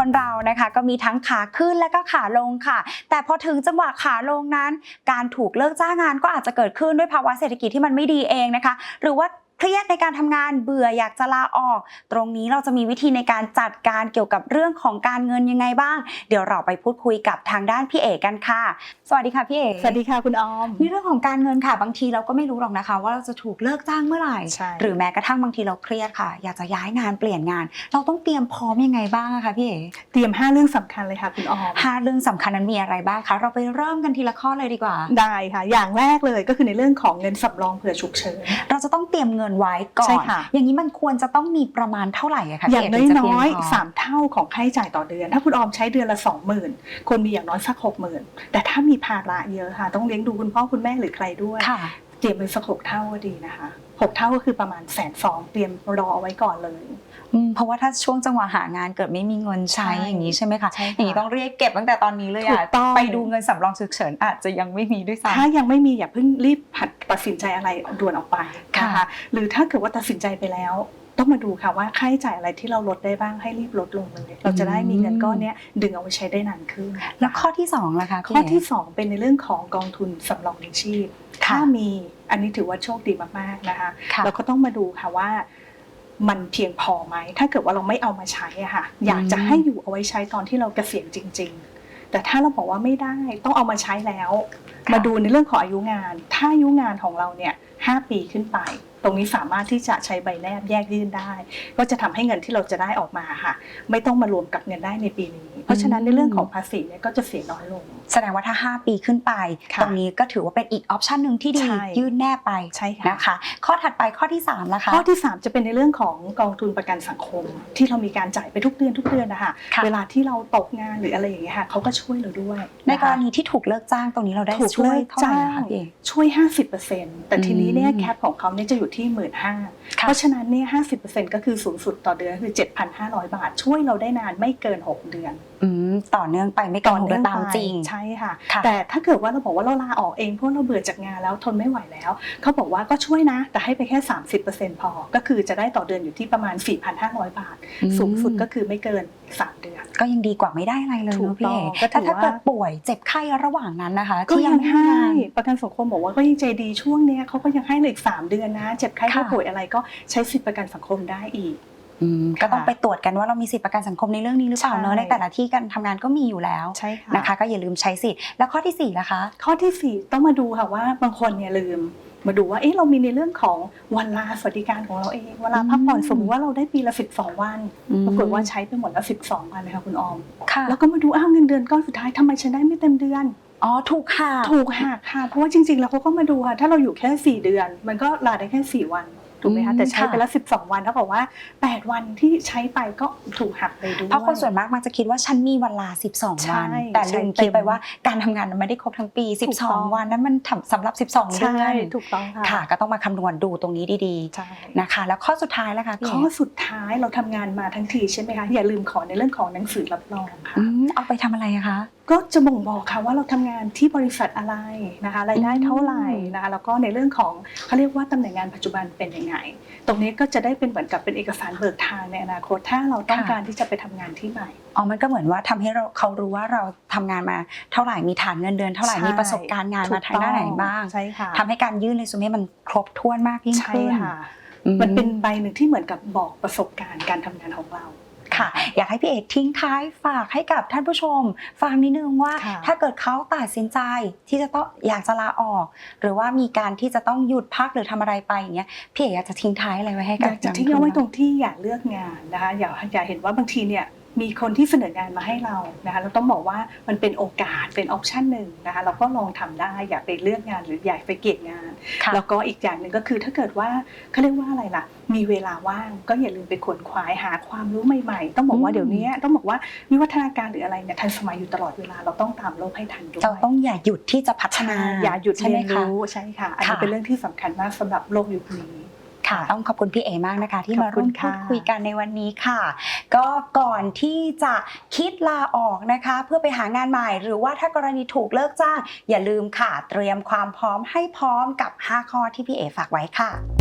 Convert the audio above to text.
คนเรานะคะ ก็มีทั้งขาขึ้นและก็ขาลงค่ะ แต่พอถึงจังหวะขาลงนั้น การถูกเลิกจ้างงานก็อาจจะเกิดขึ้นด้วยภาวะเศรษฐกิจที่มันไม่ดีเองนะคะ หรือว่า เครียดในการทำงานเบื่ออยากจะลาออก ตรงนี้เราจะมีวิธีในการจัดการเกี่ยวกับเรื่องของการเงินยังไงบ้าง เดี๋ยวเราไปพูดคุยกับทางด้านพี่เอกกันค่ะ สวัสดีค่ะพี่เอกสวัสดีค่ะคุณออมในเรื่องของการเงินค่ะบางทีเราก็ไม่รู้หรอกนะคะ ว่าเราจะถูกเลิกจ้างเมื่อไหร่ใช่หรือแม้กระทั่งบางทีเราเครียดค่ะ อยากจะย้ายงานเปลี่ยนงาน เราต้องเตรียมพร้อมยังไงบ้างอะคะพี่เอ๋เตรียม 5 เรื่องสำคัญเลยค่ะคุณออมห้าเรื่องสำคัญนั้นมีอะไรบ้างคะเราไปเริ่มกันทีละข้อเลยดีกว่า ได้ค่ะ อย่างแรกเลยก็คือในเรื่องของเงินสำรองเผื่อฉุกเฉินเราจะต้องเตรียมเงินไว้ก่อใช่นค่ะอย่างนี้มันควรจะต้องมีประมาณเท่าไหร่อะคะอย่างพี่เถึจะน้เพีอยงพๆสามเท่าของค่าใช้จ่ายต่อเดือน ถ้าคุณออมใช้เดือนละ20,000ควรมีอย่างน้อยสัก60,000แต่ถ้ามีภาระเยอะค่ะ ต้องเลี้ยงดูคุณพ่อคุณแม่หรือใครด้วยค่ะเตรียมไปสักหกเท่าก็ดีนะคะ หกเท่าก็คือประมาณแสนสองเตรียมรอเอาไว้ก่อนเลยอืมเพราะว่าถ้าช่วงจังหวะหางานเกิดไม่มีเงินใช้ใช่อย่างนี้ใช่ไหมคะใช่ค่ะอย่างนี้ต้องเรียกเก็บตั้งแต่ตอนนี้เลยถูอะกต้องไปดูเงินสำรองฉุกเฉินอาจจะยังไม่มีด้วยซ้ำถ้ายังไม่มีอย่าเพิ่งรีบผัดตัดสินใจอะไรด่วนออกไปค่ะนะคะหรือถ้าเกิดว่าตัดสินใจไปแล้ว ต้องมาดูค่ะว่าค่าใช้จ่ายอะไรที่เราลดได้บ้างให้รีบลดลงเลยเราจะได้มีเงินก้อนเนี้ยดึงเอาไว้ใช้ได้นานขึ้นแล้วข้อที่สองล่ะคะพี่ข้อเอ๋ที่ 2 เป็นในเรื่องของกองทุนสำรองเลี้ยงชีพค่ะถ้ามีอันนี้ถือว่าโชคดีมากๆนะคะค่ะเราก็ต้องมาดูค่ะว่ามันเพียงพอไหม ถ้าเกิดว่าเราไม่เอามาใช้อะค่ะ อยากจะให้อยู่เอาไว้ใช้ตอนที่เราเกษียณจริง ๆ แต่ถ้าเราบอกว่าไม่ได้ต้องเอามาใช้แล้วค่ะมาดูในเรื่องของอายุงาน ถ้าอายุงานของเราเนี่ยห้าปีขึ้นไป ตรงนี้สามารถที่จะใช้ใบแนบแยกยื่นได้ ก็จะทำให้เงินที่เราจะได้ออกมาค่ะ ไม่ต้องมารวมกับเงินได้ในปีนี้ เพราะฉะนั้นในเรื่องของภาษีเนี่ยก็จะเสียน้อยลง แสดงว่าถ้า 5 ปีขึ้นไปค่ะตรงนี้ก็ถือว่าเป็นอีกออปชันหนึ่งที่ดีใช่ยื่นแน่ไปใช่ค่ะนะคะข้อถัดไปข้อที่3นะคะข้อที่ 3 จะเป็นในเรื่องของกองทุนประกันสังคม ที่เรามีการจ่ายไปทุกเดือนทุกเดือนนะคะค่ะเวลาที่เราตกงานหรืออะไรอย่างเงี้ยค่ะเขาก็ช่วยเราด้วย ในนะกคะรณีที่ถูกเลิกจ้างตรงนี้เราได้ถูกช่วยเลิกเท่าไหร่จ้านะงคะพี่เอกช่วย 50%แต่ทีนี้เนี่ยอืมแคปของเขาเนี่ยจะอยู่ที่ 1 5ื่นค่ะเพราะฉะนั้นเนี่ย50%ก็คือสูงสุดต่อเดือนคือ 7,500 บาท ช่วยเราได้นานไม่เกิน 6 เดือนอืมต่อเนื่องไปไม่เกินหกเดือนตามจริงใช่ค่ะค่ะ แต่ถ้าเกิดว่าเราบอกว่าเราลาออกเองเพราะเราเบื่อจากงานแล้วทนไม่ไหวแล้วเขาบอกว่าก็ช่วยนะ แต่ให้ไปแค่ 30%พอ ก็คือจะได้ต่อเดือนอยู่ที่ประมาณ 4,500 บาทอืมสูงสุดก็คือไม่เกิน 3 เดือน ก็ยังดีกว่าไม่ได้อะไรเลยถูเนาะกพี่ต้เอองกก็ถืแต่อถ้าว่า เกิดป่วยเจ็บไข้ระหว่างนั้นนะคะก็ที่ยังไม่มีให้ งาน ประกันสังคมบอกว่าก็ยังใจดีช่วงเนี้ยเขาก็ยังให้เหลยสามเดือนนะ เจ็บไข้ได้ค่ะ ป่วยอะไรก็ใช้สิทธิประกันสังคมได้อีก อืมก็ต้องค่ะไปตรวจกันว่าเรามีสิทธิประกันสังคมในเรื่องนี้หรือเปล่าเนอะใช่ ในแต่ละที่การทำงานก็มีอยู่แล้วใช่ค่ะ นะคะ ก็อย่าลืมใช้สิทธิ์แล้วข้อที่สี่ล่ะคะ ข้อที่4ต้องมาดูค่ะว่าบางคนเนี่ยลืม มาดูว่าเอ๊ะเรามีในเรื่องของวันลาสวัสดิการของเราเองเวลาพักผ่อนอืมสมมติว่าเราได้ปีละ12 วันอืมปรากฏว่าใช้ไปหมดแล้ว 12 วันนะคะคุณออมค่ะแล้วก็มาดูอ้าวเงินเดือนก้อนสุดท้ายทำไมฉันได้ไม่เต็มเดือนอ๋อถูกค่ะถูกหักค่ะเพราะว่าจริง ๆ แล้วเขาก็มาดูค่ะถ้าเราอยู่แค่ 4 เดือน มันก็ลาได้แค่ 4 วัน ถูกไหมอืคะมแต่ใช้ไปค่ะแล้ว12 วันเท่ากับว่า 8 วันที่ใช้ไปก็ถูกหักไปด้วยเพราะคนส่วนมากมักจะคิดว่าฉันมีเวลา 12ใช่วัน แต่ลืมใช่คิดไปเต็มว่าการทำงานมันไม่ได้ครบทั้งปีถูกต้อง12 วันนั้นมันทำสำหรับ 12 เดืใช่อนถูกต้องค่ะค่ะก็ต้องมาคำนวณดูตรงนี้ดีใช่ๆนะคะ แล้วข้อสุดท้ายแล้วค่ะพี่ข้อเอ๋สุดท้ายเราทำงานมาทั้งทีใช่ไหมคะอย่าลืมขอในเรื่องของหนังสือรับรองค่ะอืมเอาไปทำอะไรอะคะ ก็จะบ่งบอกค่ะว่าเราทำงานที่บริษัทอะไรนะคะรายได้เท่าไหร่อืมนะคะแล้วก็ในเรื่องของเขาเรียกว่าตำแหน่งงานปัจจุบันเป็นยังไง ตรงนี้ก็จะได้เป็นเหมือนกับเป็นเอกสารเบิกทางในอนาคตถ้าเราต้องการที่จะไปทำงานที่ใหม่อ๋อมันก็เหมือนว่าทำให้เราเขารู้ว่าเราทำงานมาเท่าไหร่มีฐานเงินเดือนเท่าไหร่ใช่มีประสบการณ์งานมาทางด้านไหนบ้างใช่ค่ะทำให้การยื่นเรซูเม่มันครบถ้วนมากยิ่งใช่ขึ้นค่ะอืมันเป็นใบหนึ่งที่เหมือนกับบอกประสบการณ์การทำงานของเรา ค่ะ อยากให้พี่เอกทิ้งท้ายฝากให้กับท่านผู้ชม ฟังนิดนึงว่าค่ะถ้าเกิดเขาตัดสินใจที่จะต้องอยากจะลาออก หรือว่ามีการที่จะต้องหยุดพักหรือทำอะไรไปอย่างเงี้ยพี่เอกอยากจะทิ้งท้ายอะไรไว้ให้อกับยากจะทิ้งเอาไว้ตรงที่อย่าเลือกงานนะคะอย่าอย่าเห็นว่าบางทีเนี่ย มีคนที่เสนองานมาให้เรานะคะเราต้องบอกว่ามันเป็นโอกาสเป็นออปชันหนึ่งนะคะเราก็ลองทำได้อย่าไปเลือกงานหรืออย่าไปเกลียดงานค่ะแล้วก็อีกอย่างหนึ่งก็คือถ้าเกิดว่าเขาเรียกว่าอะไรล่ะ มีเวลาว่างก็อย่าลืมไปขวนขวายหาความรู้ใหม่ๆ ต้องบอกว่าอืมเดี๋ยวนี้ต้องบอกว่าวิวัฒนาการหรืออะไรเนี่ยทันสมัยอยู่ตลอดเวลาเราต้องตามโลกให้ทันด้วยเราต้องอย่าหยุดที่จะพัฒนาใช่อย่าหยุดใช่ไหมเรียนคะรู้ใช่ค่ะอันนี้ค่ะเป็นเรื่องที่สำคัญมากสำหรับโลกยุคนี้ ค่ะ ต้องขอบคุณพี่เอมากนะคะ ที่ขอบมาคุร่วณมพูดค่ะคุยกันในวันนี้ค่ะ ก็ก่อนที่จะคิดลาออกนะคะ เพื่อไปหางานใหม่ หรือว่าถ้ากรณีถูกเลิกจ้าง อย่าลืมค่ะ เตรียมความพร้อมให้พร้อมกับ 5 ข้อที่พี่เอฝากไว้ค่ะ